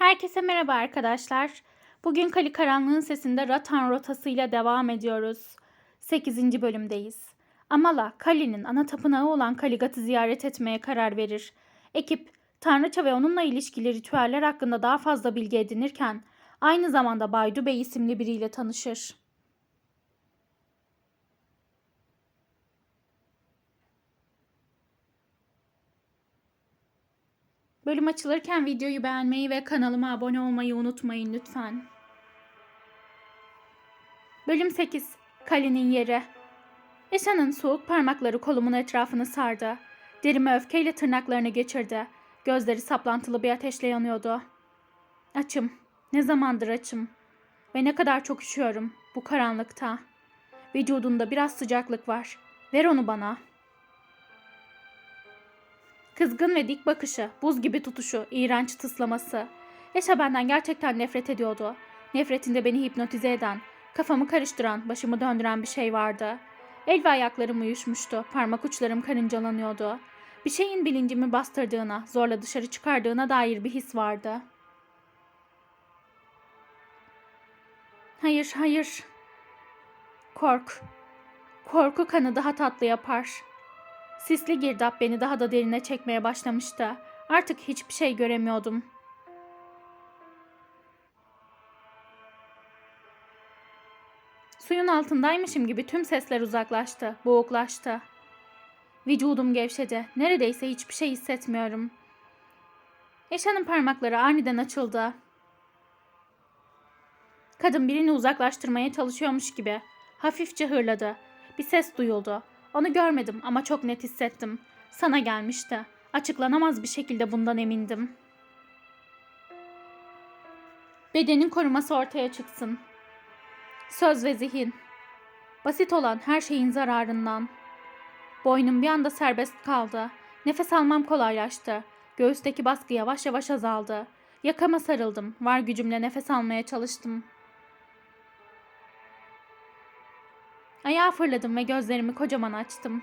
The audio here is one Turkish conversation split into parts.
Herkese merhaba arkadaşlar. Bugün Kali Karanlığın Sesi'nde Ratan rotasıyla devam ediyoruz. 8. bölümdeyiz. Amala, Kali'nin ana tapınağı olan Kaligat'ı ziyaret etmeye karar verir. Ekip, Tanrıça ve onunla ilişkili ritüeller hakkında daha fazla bilgi edinirken, aynı zamanda Baydu Bey isimli biriyle tanışır. Bölüm açılırken videoyu beğenmeyi ve kanalıma abone olmayı unutmayın lütfen. Bölüm 8. Kalenin yeri. Eşan'ın soğuk parmakları kolumun etrafını sardı. Derime öfkeyle tırnaklarını geçirdi. Gözleri saplantılı bir ateşle yanıyordu. Açım. Ne zamandır açım. Ve ne kadar çok üşüyorum bu karanlıkta. Vücudunda biraz sıcaklık var. Ver onu bana.'' Kızgın ve dik bakışı, buz gibi tutuşu, iğrenç tıslaması. Yaşa benden gerçekten nefret ediyordu. Nefretinde beni hipnotize eden, kafamı karıştıran, başımı döndüren bir şey vardı. El ve ayaklarım uyuşmuştu, parmak uçlarım karıncalanıyordu. Bir şeyin bilincimi bastırdığına, zorla dışarı çıkardığına dair bir his vardı. Hayır, hayır. Kork. Korku kanı daha tatlı yapar.'' Sisli girdap beni daha da derine çekmeye başlamıştı. Artık hiçbir şey göremiyordum. Suyun altındaymışım gibi tüm sesler uzaklaştı, boğuklaştı. Vücudum gevşedi. Neredeyse hiçbir şey hissetmiyorum. Eşanın parmakları aniden açıldı. Kadın birini uzaklaştırmaya çalışıyormuş gibi. Hafifçe hırladı. Bir ses duyuldu. Onu görmedim ama çok net hissettim. Sana gelmişti. Açıklanamaz bir şekilde bundan emindim. Bedenin koruması ortaya çıksın. Söz ve zihin. Basit olan her şeyin zararından. Boynum bir anda serbest kaldı. Nefes almam kolaylaştı. Göğüsteki baskı yavaş yavaş azaldı. Yakama sarıldım. Var gücümle nefes almaya çalıştım. Ayağa fırladım ve gözlerimi kocaman açtım.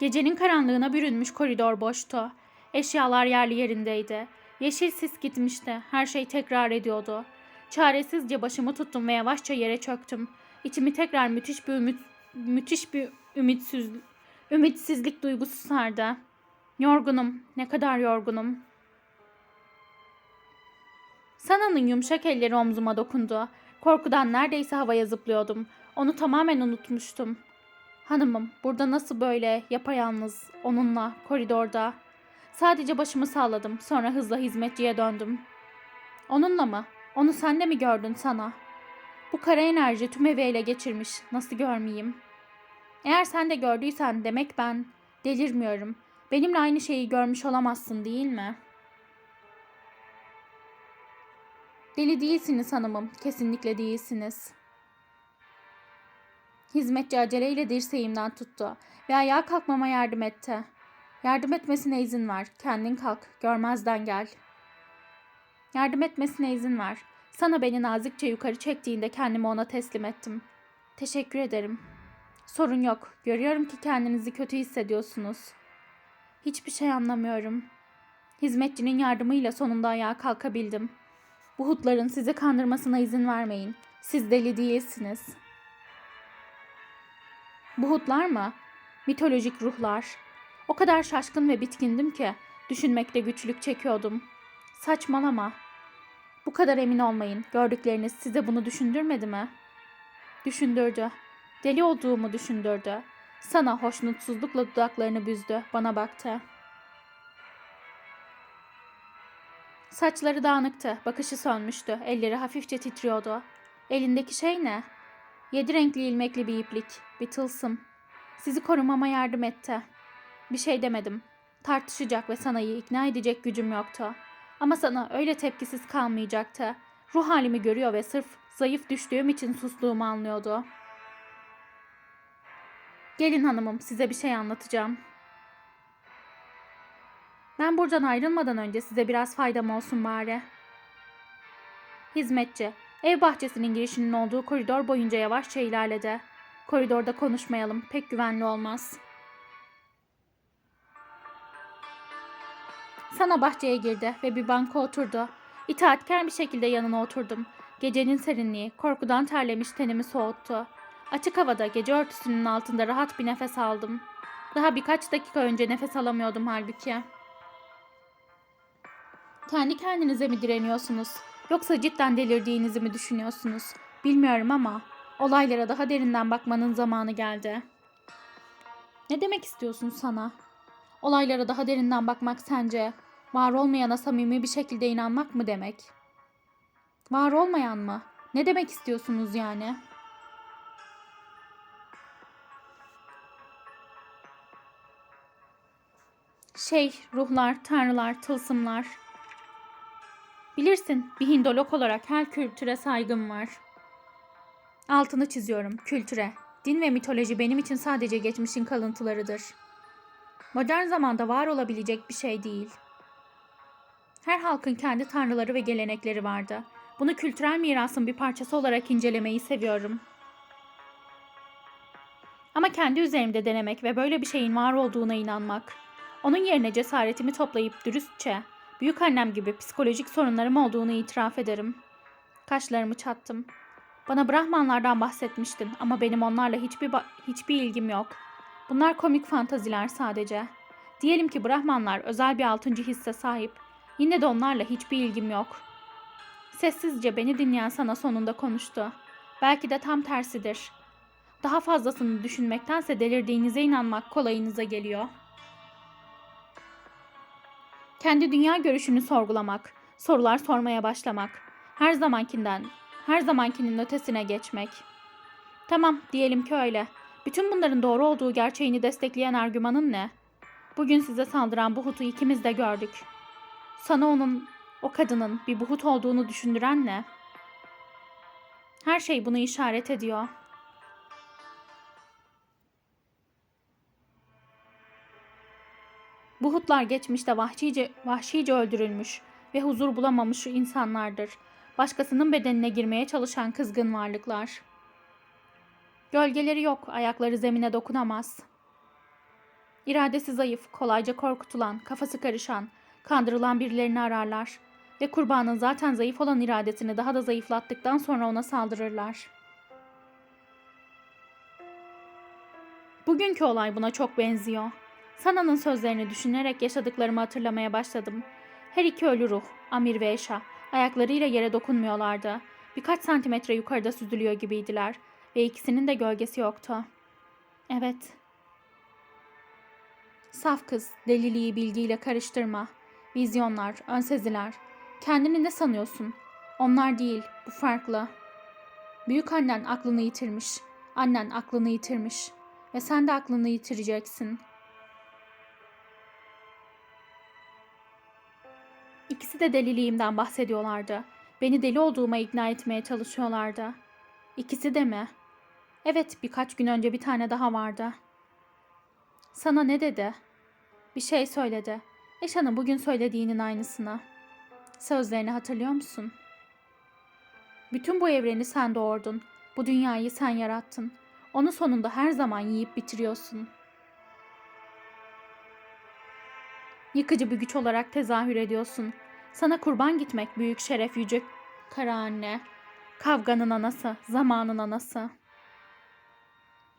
Gecenin karanlığına bürünmüş koridor boştu. Eşyalar yerli yerindeydi. Yeşil sis gitmişti. Her şey tekrar ediyordu. Çaresizce başımı tuttum ve yavaşça yere çöktüm. İçimi tekrar müthiş bir ümit, müthiş bir ümitsiz, ümitsizlik duygusu sardı. Yorgunum, ne kadar yorgunum. Sana'nın yumuşak elleri omzuma dokundu. Korkudan neredeyse havaya zıplıyordum. Onu tamamen unutmuştum. Hanımım, burada nasıl böyle yapayalnız, onunla, koridorda. Sadece başımı salladım, sonra hızla hizmetçiye döndüm. Onunla mı? Onu sen de mi gördün sana? Bu kara enerji tüm evi ele geçirmiş, nasıl görmeyeyim? Eğer sen de gördüysen demek ben delirmiyorum. Benimle aynı şeyi görmüş olamazsın değil mi?'' Deli değilsiniz hanımım, kesinlikle değilsiniz. Hizmetçi aceleyle dirseğimden tuttu ve ayağa kalkmama yardım etti. Yardım etmesine izin ver, kendin kalk, görmezden gel. Yardım etmesine izin ver. Sana beni nazikçe yukarı çektiğinde kendimi ona teslim ettim. Teşekkür ederim. Sorun yok. Görüyorum ki kendinizi kötü hissediyorsunuz. Hiçbir şey anlamıyorum. Hizmetçinin yardımıyla sonunda ayağa kalkabildim.'' Bu hutların sizi kandırmasına izin vermeyin. Siz deli değilsiniz. Bu hutlar mı? Mitolojik ruhlar. O kadar şaşkın ve bitkindim ki düşünmekte güçlük çekiyordum. Saçmalama. Bu kadar emin olmayın. Gördükleriniz size bunu düşündürmedi mi? Düşündürdü. Deli olduğumu düşündürdü. Sana hoşnutsuzlukla dudaklarını büzdü. Bana baktı.'' Saçları dağınıktı, bakışı sönmüştü, elleri hafifçe titriyordu. Elindeki şey ne? Yedi renkli ilmekli bir iplik, bir tılsım. Sizi korumama yardım etti. Bir şey demedim. Tartışacak ve sanayı ikna edecek gücüm yoktu. Ama sana öyle tepkisiz kalmayacaktı. Ruh halimi görüyor ve sırf zayıf düştüğüm için sustuğumu anlıyordu. Gelin hanımım size bir şey anlatacağım.'' Ben buradan ayrılmadan önce size biraz faydam olsun bari. Hizmetçi, ev bahçesinin girişinin olduğu koridor boyunca yavaşça ilerledi. Koridorda konuşmayalım, pek güvenli olmaz. Sana bahçeye girdi ve bir banka oturdu. İtaatkar bir şekilde yanına oturdum. Gecenin serinliği, korkudan terlemiş tenimi soğuttu. Açık havada gece örtüsünün altında rahat bir nefes aldım. Daha birkaç dakika önce nefes alamıyordum halbuki. Kendi kendinize mi direniyorsunuz? Yoksa cidden delirdiğinizi mi düşünüyorsunuz? Bilmiyorum ama olaylara daha derinden bakmanın zamanı geldi. Ne demek istiyorsun sana? Olaylara daha derinden bakmak sence var olmayana samimi bir şekilde inanmak mı demek? Var olmayan mı? Ne demek istiyorsunuz yani? Şey, ruhlar, tanrılar, tılsımlar. Bilirsin, bir Hindolog olarak her kültüre saygım var. Altını çiziyorum, kültüre. Din ve mitoloji benim için sadece geçmişin kalıntılarıdır. Modern zamanda var olabilecek bir şey değil. Her halkın kendi tanrıları ve gelenekleri vardı. Bunu kültürel mirasın bir parçası olarak incelemeyi seviyorum. Ama kendi üzerimde denemek ve böyle bir şeyin var olduğuna inanmak. Onun yerine cesaretimi toplayıp dürüstçe, büyük annem gibi psikolojik sorunlarım olduğunu itiraf ederim. Kaşlarımı çattım. Bana Brahmanlardan bahsetmiştin ama benim onlarla hiçbir hiçbir ilgim yok. Bunlar komik fantaziler sadece. Diyelim ki Brahmanlar özel bir altıncı hisse sahip. Yine de onlarla hiçbir ilgim yok. Sessizce beni dinleyen sana sonunda konuştu. Belki de tam tersidir. Daha fazlasını düşünmektense delirdiğinize inanmak kolayınıza geliyor. Kendi dünya görüşünü sorgulamak, sorular sormaya başlamak, her zamankinden, her zamankinin ötesine geçmek. Tamam, diyelim ki öyle. Bütün bunların doğru olduğu gerçeğini destekleyen argümanın ne? Bugün size saldıran Buhut'u ikimiz de gördük. Sana onun, o kadının bir Buhut olduğunu düşündüren ne? Her şey bunu işaret ediyor. Buhutlar geçmişte vahşice, vahşice öldürülmüş ve huzur bulamamış insanlardır. Başkasının bedenine girmeye çalışan kızgın varlıklar. Gölgeleri yok, ayakları zemine dokunamaz. İradesi zayıf, kolayca korkutulan, kafası karışan, kandırılan birilerini ararlar ve kurbanın zaten zayıf olan iradesini daha da zayıflattıktan sonra ona saldırırlar. Bugünkü olay buna çok benziyor. Sana'nın sözlerini düşünerek yaşadıklarımı hatırlamaya başladım. Her iki ölü ruh, Amir ve Eşa, ayaklarıyla yere dokunmuyorlardı. Birkaç santimetre yukarıda süzülüyor gibiydiler ve ikisinin de gölgesi yoktu. Evet. Saf kız, deliliği bilgiyle karıştırma. Vizyonlar, önseziler. Kendini ne sanıyorsun? Onlar değil, bu farklı. Büyük annen aklını yitirmiş. Annen aklını yitirmiş. Ve sen de aklını yitireceksin. İkisi de deliliğimden bahsediyorlardı. Beni deli olduğuma ikna etmeye çalışıyorlardı. İkisi de mi? Evet, birkaç gün önce bir tane daha vardı. Sana ne dedi? Bir şey söyledi. Eşan'ın bugün söylediğinin aynısını. Sözlerini hatırlıyor musun? Bütün bu evreni sen doğurdun. Bu dünyayı sen yarattın. Onu sonunda her zaman yiyip bitiriyorsun. Yıkıcı bir güç olarak tezahür ediyorsun. Sana kurban gitmek büyük şeref yüce kara anne. Kavganın anası, zamanın anası.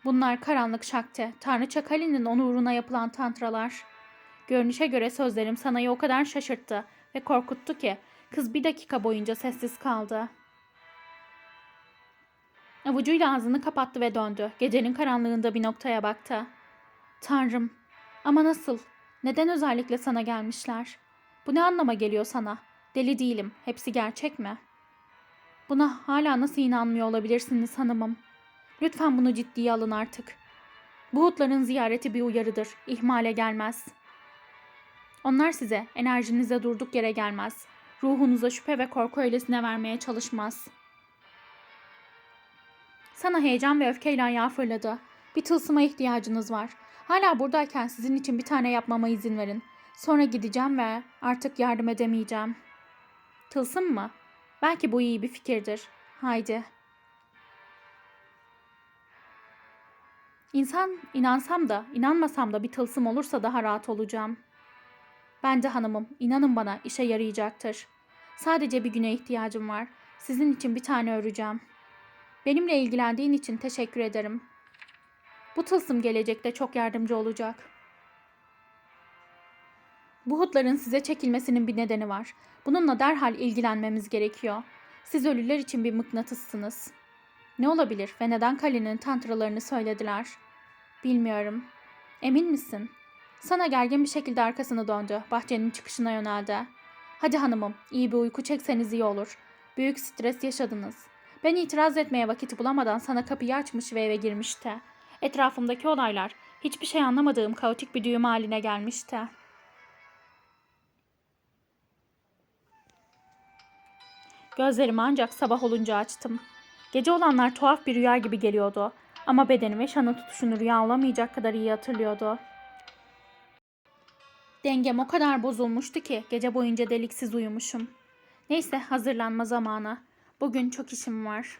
Bunlar karanlık şakte, Tanrıça Kali'nin onun uğruna yapılan tantralar. Görünüşe göre sözlerim Sana'yı o kadar şaşırttı ve korkuttu ki kız bir dakika boyunca sessiz kaldı. Avucuyla ağzını kapattı ve döndü. Gecenin karanlığında bir noktaya baktı. Tanrım, ama nasıl? Neden özellikle sana gelmişler? Bu ne anlama geliyor sana? Deli değilim. Hepsi gerçek mi? Buna hala nasıl inanmıyor olabilirsiniz hanımım? Lütfen bunu ciddiye alın artık. Buhutların ziyareti bir uyarıdır. İhmale gelmez. Onlar size, enerjinize durduk yere gelmez. Ruhunuza şüphe ve korku öylesine vermeye çalışmaz. Sana heyecan ve öfkeyle ayağı fırladı. Bir tılsıma ihtiyacınız var. Hala buradayken sizin için bir tane yapmama izin verin. Sonra gideceğim ve artık yardım edemeyeceğim. Tılsım mı? Belki bu iyi bir fikirdir. Haydi. İnsan inansam da inanmasam da bir tılsım olursa daha rahat olacağım. Ben de hanımım. İnanın bana işe yarayacaktır. Sadece bir güne ihtiyacım var. Sizin için bir tane öreceğim. Benimle ilgilendiğin için teşekkür ederim. Bu tılsım gelecekte çok yardımcı olacak. Bu hutların size çekilmesinin bir nedeni var. Bununla derhal ilgilenmemiz gerekiyor. Siz ölüler için bir mıknatıssınız. Ne olabilir ve neden kalenin tantralarını söylediler? Bilmiyorum. Emin misin? Sana gergin bir şekilde arkasını döndü. Bahçenin çıkışına yöneldi. Hadi hanımım, iyi bir uyku çekseniz iyi olur. Büyük stres yaşadınız. Ben itiraz etmeye vakit bulamadan sana kapıyı açmış ve eve girmişti. Etrafımdaki olaylar hiçbir şey anlamadığım kaotik bir düğüm haline gelmişti. Gözlerimi ancak sabah olunca açtım. Gece olanlar tuhaf bir rüya gibi geliyordu. Ama bedenim ve şanın tutuşunu rüya olamayacak kadar iyi hatırlıyordu. Dengem o kadar bozulmuştu ki gece boyunca deliksiz uyumuşum. Neyse hazırlanma zamanı. Bugün çok işim var.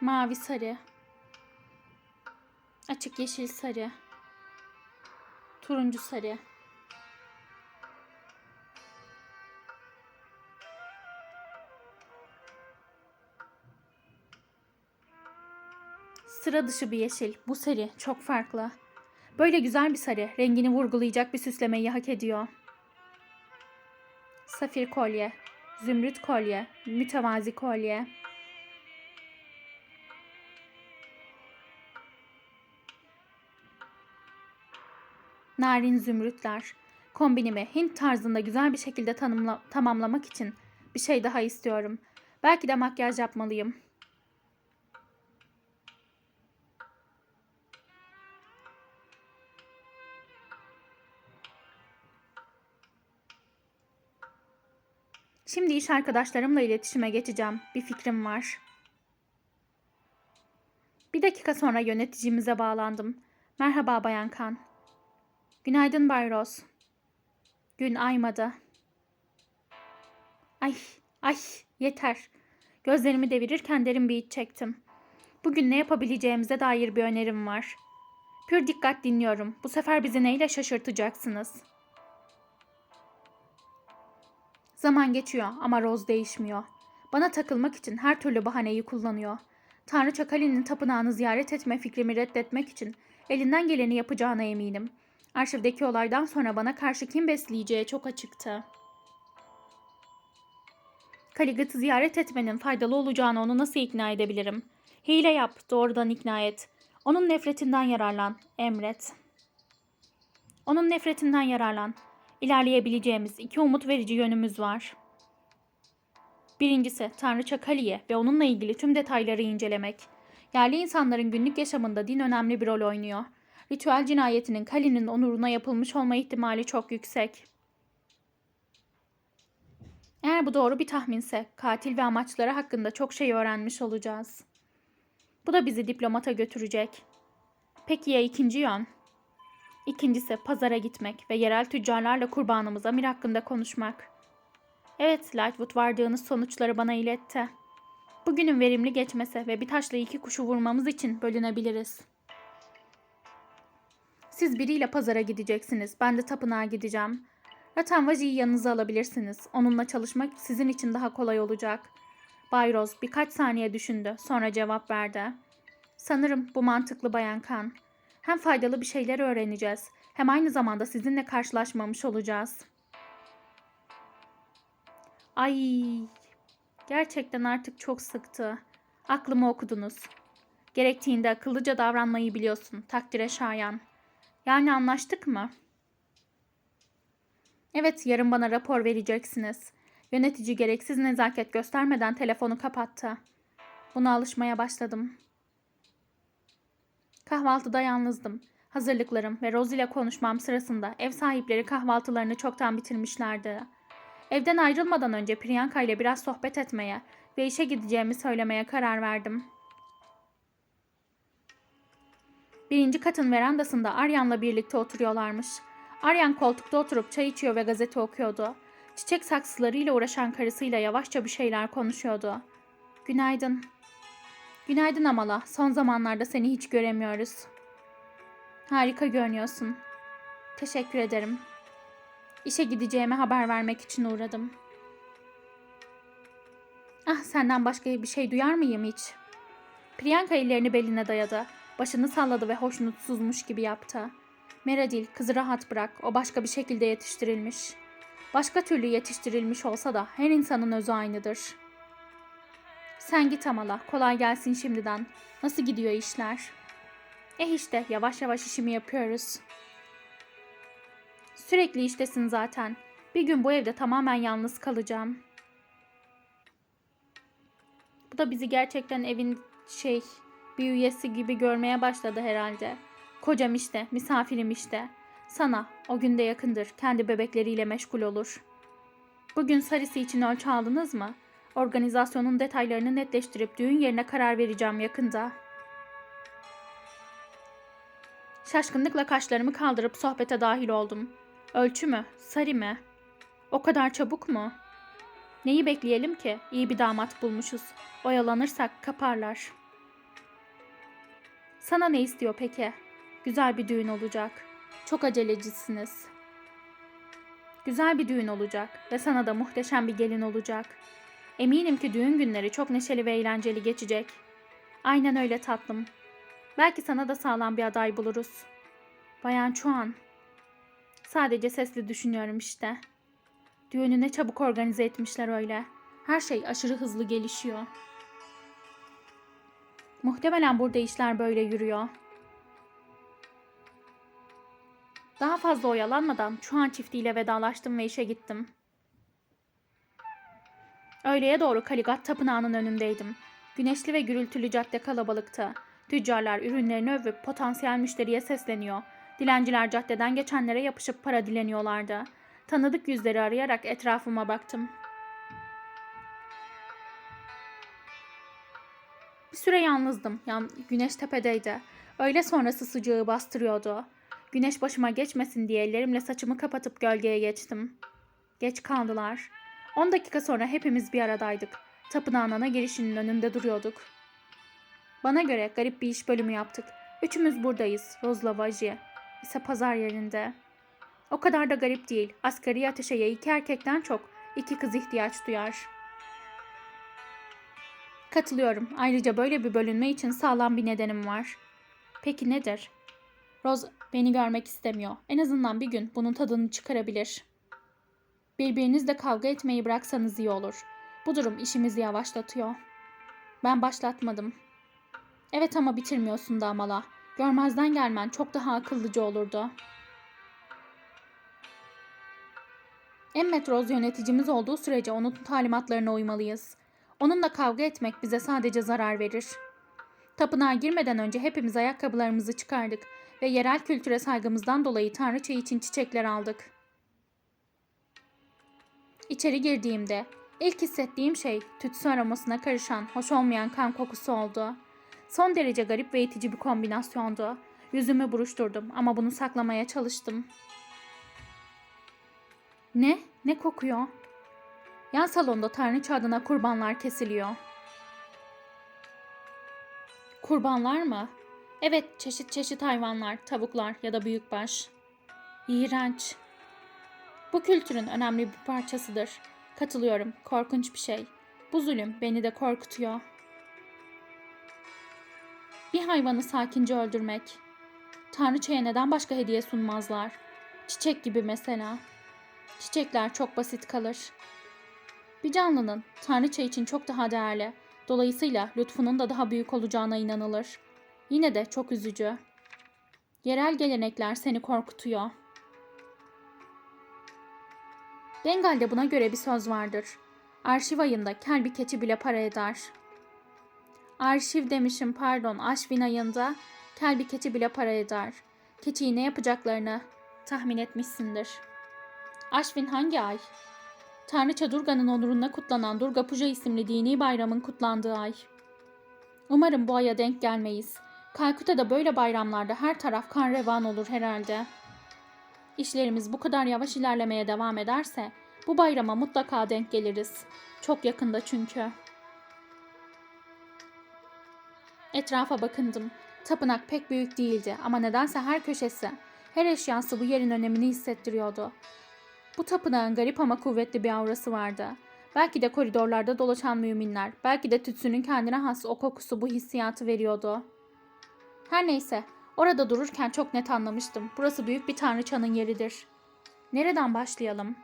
Mavi sarı. Açık yeşil sarı. Turuncu sarı. Sıra dışı bir yeşil. Bu sarı çok farklı. Böyle güzel bir sarı, rengini vurgulayacak bir süslemeyi hak ediyor. Safir kolye, zümrüt kolye, mütevazi kolye. Narin zümrütler. Kombinimi Hint tarzında güzel bir şekilde tanımla- tamamlamak için bir şey daha istiyorum. Belki de makyaj yapmalıyım. Şimdi iş arkadaşlarımla iletişime geçeceğim. Bir fikrim var. Bir dakika sonra yöneticimize bağlandım. Merhaba Bayan Kan. Günaydın Bay Ross. Gün aymadı. Ay, ay, yeter. Gözlerimi devirirken derin bir iç çektim. Bugün ne yapabileceğimize dair bir önerim var. Pür dikkat dinliyorum. Bu sefer bizi neyle şaşırtacaksınız?'' Zaman geçiyor ama Rose değişmiyor. Bana takılmak için her türlü bahaneyi kullanıyor. Tanrıça Kali'nin tapınağını ziyaret etme fikrimi reddetmek için elinden geleni yapacağına eminim. Arşivdeki olaydan sonra bana karşı kim besleyeceği çok açıktı. Kaligat'ı ziyaret etmenin faydalı olacağını onu nasıl ikna edebilirim? Hile yap, doğrudan ikna et. Onun nefretinden yararlan, emret. Onun nefretinden yararlan. İlerleyebileceğimiz iki umut verici yönümüz var. Birincisi Tanrıça Kaliye ve onunla ilgili tüm detayları incelemek. Yerli insanların günlük yaşamında din önemli bir rol oynuyor. Ritüel cinayetinin Kali'nin onuruna yapılmış olma ihtimali çok yüksek. Eğer bu doğru bir tahminse katil ve amaçları hakkında çok şey öğrenmiş olacağız. Bu da bizi diplomata götürecek. Peki ya ikinci yön? İkincisi pazara gitmek ve yerel tüccarlarla kurbanımız Amir hakkında konuşmak. Evet, Lightwood vardığınız sonuçları bana iletti. Bugünün verimli geçmesi ve bir taşla iki kuşu vurmamız için bölünebiliriz. Siz biriyle pazara gideceksiniz. Ben de tapınağa gideceğim. Ratanvaji'yi yanınıza alabilirsiniz. Onunla çalışmak sizin için daha kolay olacak. Bay Rose birkaç saniye düşündü. Sonra cevap verdi. Sanırım bu mantıklı Bayan Kan. Hem faydalı bir şeyler öğreneceğiz. Hem aynı zamanda sizinle karşılaşmamış olacağız. Ay, gerçekten artık çok sıktı. Aklımı okudunuz. Gerektiğinde akıllıca davranmayı biliyorsun. Takdire şayan. Yani anlaştık mı? Evet, yarın bana rapor vereceksiniz. Yönetici gereksiz nezaket göstermeden telefonu kapattı. Buna alışmaya başladım. Kahvaltıda yalnızdım. Hazırlıklarım ve Rose ile konuşmam sırasında ev sahipleri kahvaltılarını çoktan bitirmişlerdi. Evden ayrılmadan önce Priyanka ile biraz sohbet etmeye ve işe gideceğimi söylemeye karar verdim. Birinci katın verandasında Aryan'la birlikte oturuyorlarmış. Aryan koltukta oturup çay içiyor ve gazete okuyordu. Çiçek saksılarıyla uğraşan karısıyla yavaşça bir şeyler konuşuyordu. Günaydın. Günaydın Amala. Son zamanlarda seni hiç göremiyoruz. Harika görünüyorsun. Teşekkür ederim. İşe gideceğime haber vermek için uğradım. Ah senden başka bir şey duyar mıyım hiç? Priyanka ellerini beline dayadı. Başını salladı ve hoşnutsuzmuş gibi yaptı. Meradil kızı rahat bırak. O başka bir şekilde yetiştirilmiş. Başka türlü yetiştirilmiş olsa da her insanın özü aynıdır. Sen git Amala. Kolay gelsin şimdiden. Nasıl gidiyor işler? Eh işte yavaş yavaş işimi yapıyoruz. Sürekli iştesin zaten. Bir gün bu evde tamamen yalnız kalacağım. Bu da bizi gerçekten evin şey bir üyesi gibi görmeye başladı herhalde. Kocam işte, misafirim işte. Sana o günde yakındır. Kendi bebekleriyle meşgul olur. Bugün Sarısı için ölçü aldınız mı? Organizasyonun detaylarını netleştirip düğün yerine karar vereceğim yakında. Şaşkınlıkla kaşlarımı kaldırıp sohbete dahil oldum. Ölçü mü? Sarı mı? O kadar çabuk mu? Neyi bekleyelim ki? İyi bir damat bulmuşuz. Oyalanırsak kaparlar. Sana ne istiyor peki? Güzel bir düğün olacak. Çok acelecisiniz. Güzel bir düğün olacak ve sana da muhteşem bir gelin olacak. Eminim ki düğün günleri çok neşeli ve eğlenceli geçecek. Aynen öyle tatlım. Belki sana da sağlam bir aday buluruz. Bayan Chuan. Sadece sesli düşünüyorum işte. Düğünü ne çabuk organize etmişler öyle. Her şey aşırı hızlı gelişiyor. Muhtemelen burada işler böyle yürüyor. Daha fazla oyalanmadan Çuhan çiftiyle vedalaştım ve işe gittim. Öğleye doğru Kaligat Tapınağı'nın önündeydim. Güneşli ve gürültülü cadde kalabalıktı. Tüccarlar ürünlerini övüp potansiyel müşteriye sesleniyor. Dilenciler caddeden geçenlere yapışıp para dileniyorlardı. Tanıdık yüzleri arayarak etrafıma baktım. Bir süre yalnızdım. Yan, güneş tepedeydi. Öğle sonrası sıcağı bastırıyordu. Güneş başıma geçmesin diye ellerimle saçımı kapatıp gölgeye geçtim. Geç kaldılar. 10 dakika sonra hepimiz bir aradaydık. Tapınağın ana girişinin önünde duruyorduk. Bana göre garip bir iş bölümü yaptık. Üçümüz buradayız. Rozla Vaji ise pazar yerinde. O kadar da garip değil. Asgari ateşeye iki erkekten çok iki kız ihtiyaç duyar. Katılıyorum. Ayrıca böyle bir bölünme için sağlam bir nedenim var. Peki nedir? Rose beni görmek istemiyor. En azından bir gün bunun tadını çıkarabilir. Birbirinizle kavga etmeyi bıraksanız iyi olur. Bu durum işimizi yavaşlatıyor. Ben başlatmadım. Evet ama bitirmiyorsun da amala. Görmezden gelmen çok daha akıllıca olurdu. Emmet Rose yöneticimiz olduğu sürece onun talimatlarına uymalıyız. Onunla kavga etmek bize sadece zarar verir. Tapınağa girmeden önce hepimiz ayakkabılarımızı çıkardık ve yerel kültüre saygımızdan dolayı tanrıça için çiçekler aldık. İçeri girdiğimde ilk hissettiğim şey tütsü aromasına karışan hoş olmayan kan kokusu oldu. Son derece garip ve itici bir kombinasyondu. Yüzümü buruşturdum ama bunu saklamaya çalıştım. Ne? Ne kokuyor? Yan salonda tanrıça adına kurbanlar kesiliyor. Kurbanlar mı? Evet, çeşit çeşit hayvanlar, tavuklar ya da büyükbaş. İğrenç. Bu kültürün önemli bir parçasıdır. Katılıyorum, korkunç bir şey. Bu zulüm beni de korkutuyor. Bir hayvanı sakince öldürmek. Tanrıçaya neden başka hediye sunmazlar? Çiçek gibi mesela. Çiçekler çok basit kalır. Bir canlının tanrıça için çok daha değerli. Dolayısıyla lütfunun da daha büyük olacağına inanılır. Yine de çok üzücü. Yerel gelenekler seni korkutuyor. Bengal'de buna göre bir söz vardır. Arşiv ayında kel bir keçi bile para eder. Arşiv demişim pardon Aşvin ayında kel bir keçi bile para eder. Keçiyi ne yapacaklarını tahmin etmişsindir. Aşvin hangi ay? Tanrıça Durga'nın onuruna kutlanan Durga Puja isimli dini bayramın kutlandığı ay. Umarım bu aya denk gelmeyiz. Kalküta'da böyle bayramlarda her taraf kan revan olur herhalde. İşlerimiz bu kadar yavaş ilerlemeye devam ederse bu bayrama mutlaka denk geliriz. Çok yakında çünkü. Etrafa bakındım. Tapınak pek büyük değildi ama nedense her köşesi, her eşyası bu yerin önemini hissettiriyordu. Bu tapınağın garip ama kuvvetli bir aurası vardı. Belki de koridorlarda dolaşan müminler, belki de tütsünün kendine has o kokusu bu hissiyatı veriyordu. Her neyse, orada dururken çok net anlamıştım. Burası büyük bir tanrıçanın yeridir. Nereden başlayalım?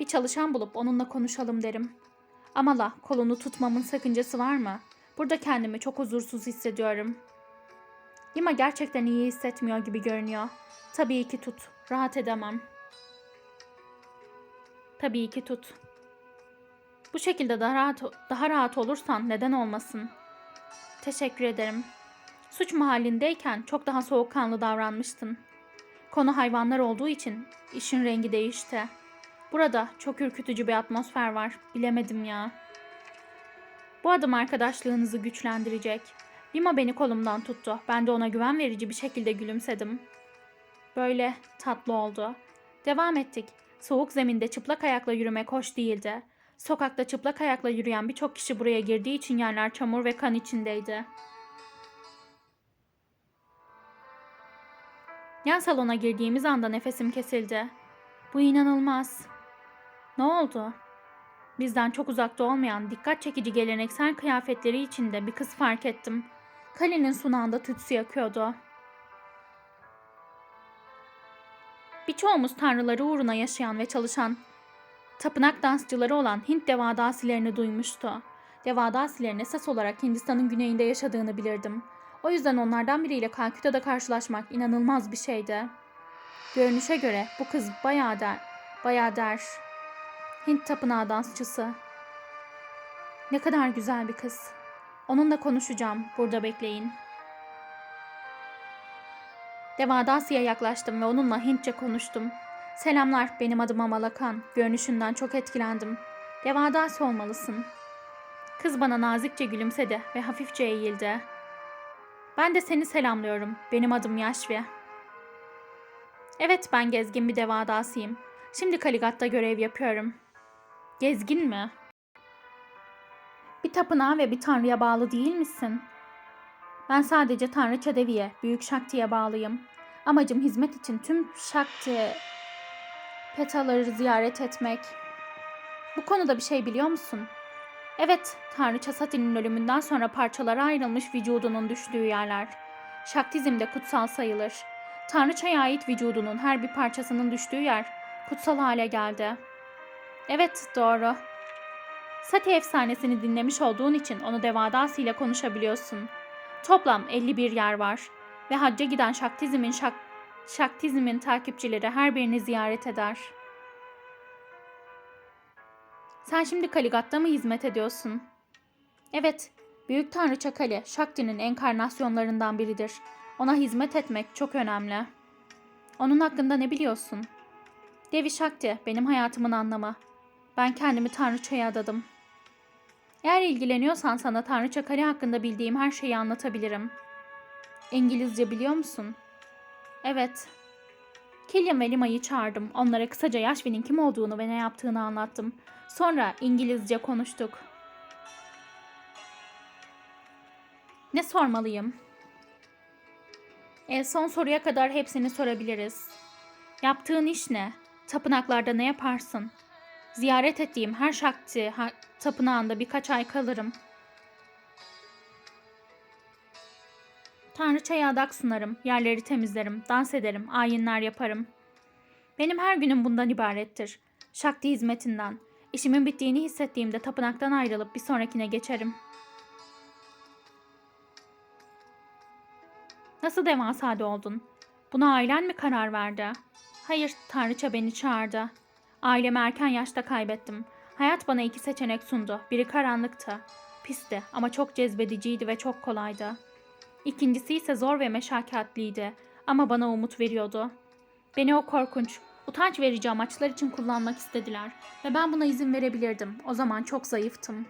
Bir çalışan bulup onunla konuşalım derim. Ama la, kolunu tutmamın sakıncası var mı? Burada kendimi çok huzursuz hissediyorum. Lima gerçekten iyi hissetmiyor gibi görünüyor. Tabii ki tut. Rahat edemem. Tabii ki tut. Bu şekilde daha rahat, daha rahat olursan neden olmasın? Teşekkür ederim. Suç mahallindeyken çok daha soğukkanlı davranmıştın. Konu hayvanlar olduğu için işin rengi değişti. Burada çok ürkütücü bir atmosfer var. Bilemedim ya. Bu adım arkadaşlığınızı güçlendirecek. Lima beni kolumdan tuttu. Ben de ona güven verici bir şekilde gülümsedim. Böyle tatlı oldu. Devam ettik. Soğuk zeminde çıplak ayakla yürümek hoş değildi. Sokakta çıplak ayakla yürüyen birçok kişi buraya girdiği için yerler çamur ve kan içindeydi. Yan salona girdiğimiz anda nefesim kesildi. Bu inanılmaz. Ne oldu? Bizden çok uzakta olmayan dikkat çekici geleneksel kıyafetleri içinde bir kız fark ettim. Kalenin sunağında tütsü yakıyordu. Birçoğumuz tanrıları uğruna yaşayan ve çalışan tapınak dansçıları olan Hint devadasilerini duymuştu. Devadasilerin esas olarak Hindistan'ın güneyinde yaşadığını bilirdim. O yüzden onlardan biriyle Kalküta'da karşılaşmak inanılmaz bir şeydi. Görünüşe göre bu kız bayağı der, bayağı der. Hint tapınağı dansçısı. Ne kadar güzel bir kız. Onunla konuşacağım. Burada bekleyin. Devadasi'ye yaklaştım ve onunla Hintçe konuştum. Selamlar, benim adım Amalakan. Görünüşünden çok etkilendim. Devadasi olmalısın. Kız bana nazikçe gülümsedi ve hafifçe eğildi. Ben de seni selamlıyorum. Benim adım Yaşvi. Evet, ben gezgin bir devadasıyım. Şimdi Kaligat'ta görev yapıyorum. Gezgin mi? Bir tapınağa ve bir tanrıya bağlı değil misin? Ben sadece Tanrıça Devi'ye, Büyük Şakti'ye bağlıyım. Amacım hizmet için tüm Şakti petaları ziyaret etmek. Bu konuda bir şey biliyor musun? Evet, Tanrıça Sati'nin ölümünden sonra parçalara ayrılmış vücudunun düştüğü yerler. Şaktizmde kutsal sayılır. Tanrıçaya ait vücudunun her bir parçasının düştüğü yer kutsal hale geldi. Evet, doğru. Sati efsanesini dinlemiş olduğun için onu Devadasi ile konuşabiliyorsun. Toplam 51 yer var ve hacca giden Şaktizmin şak, Şaktizmin takipçileri her birini ziyaret eder. Sen şimdi Kaligat'ta mı hizmet ediyorsun? Evet, Büyük Tanrıça Kali, Shakti'nin enkarnasyonlarından biridir. Ona hizmet etmek çok önemli. Onun hakkında ne biliyorsun? Devi Shakti, benim hayatımın anlamı. Ben kendimi Tanrıça'ya adadım. Eğer ilgileniyorsan sana Tanrıça Kali hakkında bildiğim her şeyi anlatabilirim. İngilizce biliyor musun? Evet. Killian ve Lima'yı çağırdım. Onlara kısaca Yashvi'nin kim olduğunu ve ne yaptığını anlattım. Sonra İngilizce konuştuk. Ne sormalıyım? E, son soruya kadar hepsini sorabiliriz. Yaptığın iş ne? Tapınaklarda ne yaparsın? Ziyaret ettiğim her şakti ha, tapınağında birkaç ay kalırım. Tanrıçaya adak sunarım, yerleri temizlerim, dans ederim, ayinler yaparım. Benim her günüm bundan ibarettir. Şakti hizmetinden. İşimin bittiğini hissettiğimde tapınaktan ayrılıp bir sonrakine geçerim. Nasıl devasade oldun? Buna ailen mi karar verdi? Hayır, Tanrıça beni çağırdı. Ailemi erken yaşta kaybettim. Hayat bana iki seçenek sundu. Biri karanlıktı. Pisti ama çok cezbediciydi ve çok kolaydı. İkincisi ise zor ve meşakkatliydi ama bana umut veriyordu. Beni o korkunç, utanç verici amaçlar için kullanmak istediler ve ben buna izin verebilirdim. O zaman çok zayıftım.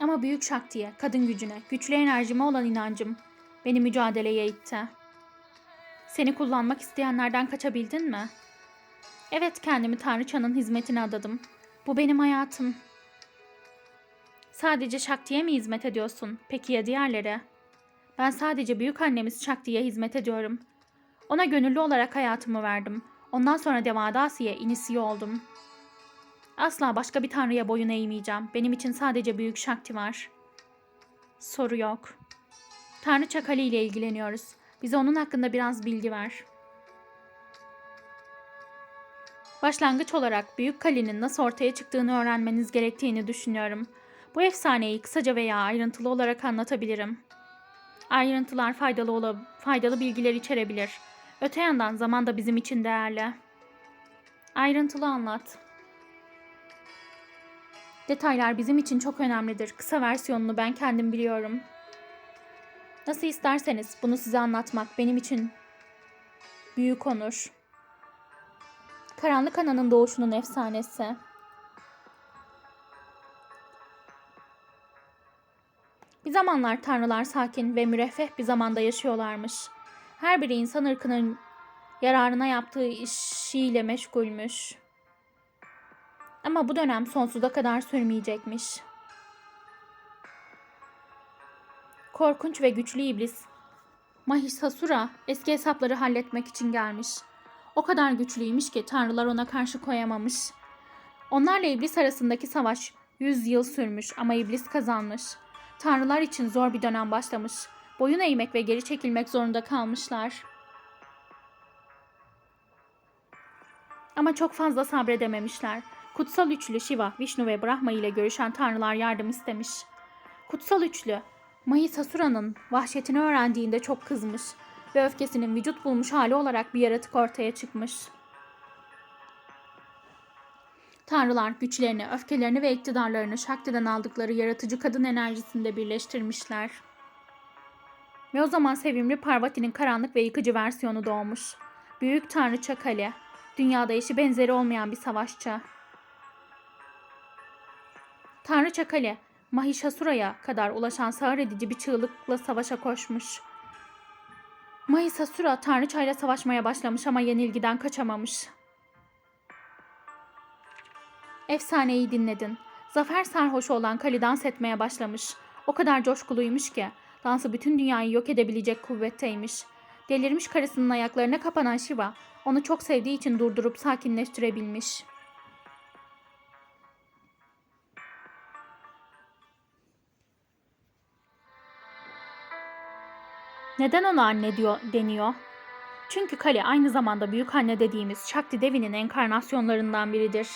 Ama büyük şaktiye, kadın gücüne, güçlü enerjime olan inancım beni mücadeleye itti. Seni kullanmak isteyenlerden kaçabildin mi? Evet, kendimi Tanrıçanın hizmetine adadım. Bu benim hayatım. Sadece Şakti'ye mi hizmet ediyorsun? Peki ya diğerleri? Ben sadece büyük annemiz Şakti'ye hizmet ediyorum. Ona gönüllü olarak hayatımı verdim. Ondan sonra Devadasi'ye inisiye oldum. Asla başka bir tanrıya boyun eğmeyeceğim. Benim için sadece büyük Şakti var. Soru yok. Tanrı Çakali ile ilgileniyoruz. Bize onun hakkında biraz bilgi ver. Başlangıç olarak Büyük Kali'nin nasıl ortaya çıktığını öğrenmeniz gerektiğini düşünüyorum. Bu efsaneyi kısaca veya ayrıntılı olarak anlatabilirim. Ayrıntılar faydalı ola, faydalı bilgiler içerebilir. Öte yandan zaman da bizim için değerli. Ayrıntılı anlat. Detaylar bizim için çok önemlidir. Kısa versiyonunu ben kendim biliyorum. Nasıl isterseniz bunu size anlatmak benim için büyük onur. Karanlık Ana'nın doğuşunun efsanesi. Bir zamanlar tanrılar sakin ve müreffeh bir zamanda yaşıyorlarmış. Her biri insan ırkının yararına yaptığı işiyle meşgulmüş. Ama bu dönem sonsuza kadar sürmeyecekmiş. Korkunç ve güçlü iblis Mahisasura eski hesapları halletmek için gelmiş. O kadar güçlüymüş ki tanrılar ona karşı koyamamış. Onlarla iblis arasındaki savaş 100 yıl sürmüş ama iblis kazanmış. Tanrılar için zor bir dönem başlamış. Boyun eğmek ve geri çekilmek zorunda kalmışlar. Ama çok fazla sabredememişler. Kutsal üçlü Shiva, Vishnu ve Brahma ile görüşen tanrılar yardım istemiş. Kutsal üçlü, Mahisasura'nın vahşetini öğrendiğinde çok kızmış ve öfkesinin vücut bulmuş hali olarak bir yaratık ortaya çıkmış. Tanrılar güçlerini, öfkelerini ve iktidarlarını Shakti'den aldıkları yaratıcı kadın enerjisinde birleştirmişler. Ve o zaman sevimli Parvati'nin karanlık ve yıkıcı versiyonu doğmuş. Büyük Tanrıça Kali, dünyada eşi benzeri olmayan bir savaşçı. Tanrıça Kali, Mahishasura kadar ulaşan sağır edici bir çığlıkla savaşa koşmuş. Mahisasura Tanrıçayla savaşmaya başlamış ama yenilgiden kaçamamış. Efsaneyi dinledin. Zafer sarhoşu olan Kali dans etmeye başlamış. O kadar coşkuluymuş ki dansı bütün dünyayı yok edebilecek kuvvetteymiş. Delirmiş karısının ayaklarına kapanan Shiva onu çok sevdiği için durdurup sakinleştirebilmiş. Neden ona anne diyor, deniyor? Çünkü Kali aynı zamanda büyük anne dediğimiz Shakti devinin enkarnasyonlarından biridir.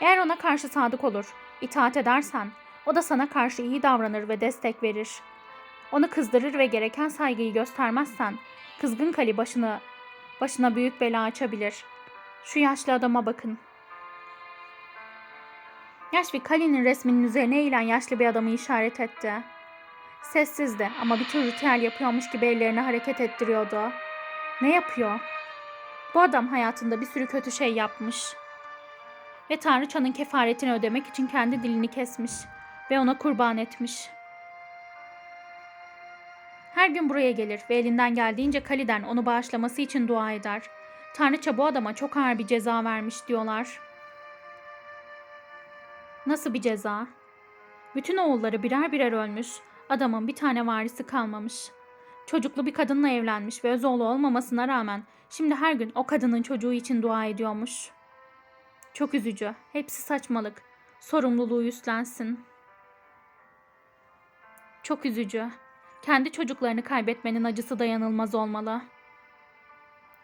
Eğer ona karşı sadık olur, itaat edersen, o da sana karşı iyi davranır ve destek verir. Onu kızdırır ve gereken saygıyı göstermezsen, kızgın Kali başını başına büyük bela açabilir. Şu yaşlı adama bakın. Yaşlı Kali'nin resminin üzerine eğilen yaşlı bir adamı işaret etti. Sessizdi ama bir tür ritüel yapıyormuş gibi ellerini hareket ettiriyordu. Ne yapıyor? Bu adam hayatında bir sürü kötü şey yapmış. Ve Tanrıçanın kefaretini ödemek için kendi dilini kesmiş ve ona kurban etmiş. Her gün buraya gelir ve elinden geldiğince Kali'den onu bağışlaması için dua eder. Tanrıça bu adama çok ağır bir ceza vermiş diyorlar. Nasıl bir ceza? Bütün oğulları birer birer ölmüş Adamın bir tane varisi kalmamış. Çocuklu bir kadınla evlenmiş ve öz oğlu olmamasına rağmen şimdi her gün o kadının çocuğu için dua ediyormuş. Çok üzücü. Hepsi saçmalık. Sorumluluğu üstlensin. Çok üzücü. Kendi çocuklarını kaybetmenin acısı dayanılmaz olmalı.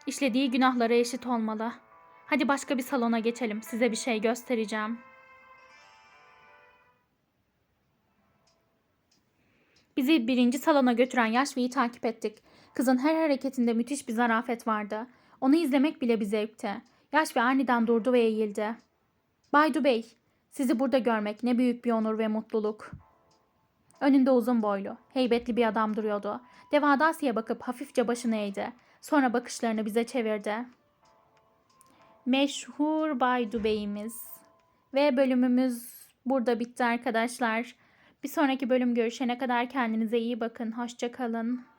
İşlediği günahlara eşit olmalı. Hadi başka bir salona geçelim. Size bir şey göstereceğim.'' Bizi birinci salona götüren Yaşvi'yi takip ettik. Kızın her hareketinde müthiş bir zarafet vardı. Onu izlemek bile bir zevkti. Yaşvi aniden durdu ve eğildi. Baydu Bey, sizi burada görmek ne büyük bir onur ve mutluluk. Önünde uzun boylu, heybetli bir adam duruyordu. Devadasi'ye bakıp hafifçe başını eğdi. Sonra bakışlarını bize çevirdi. Meşhur Baydu Bey'imiz. Ve bölümümüz burada bitti arkadaşlar. Bir sonraki bölüm görüşene kadar kendinize iyi bakın. Hoşça kalın.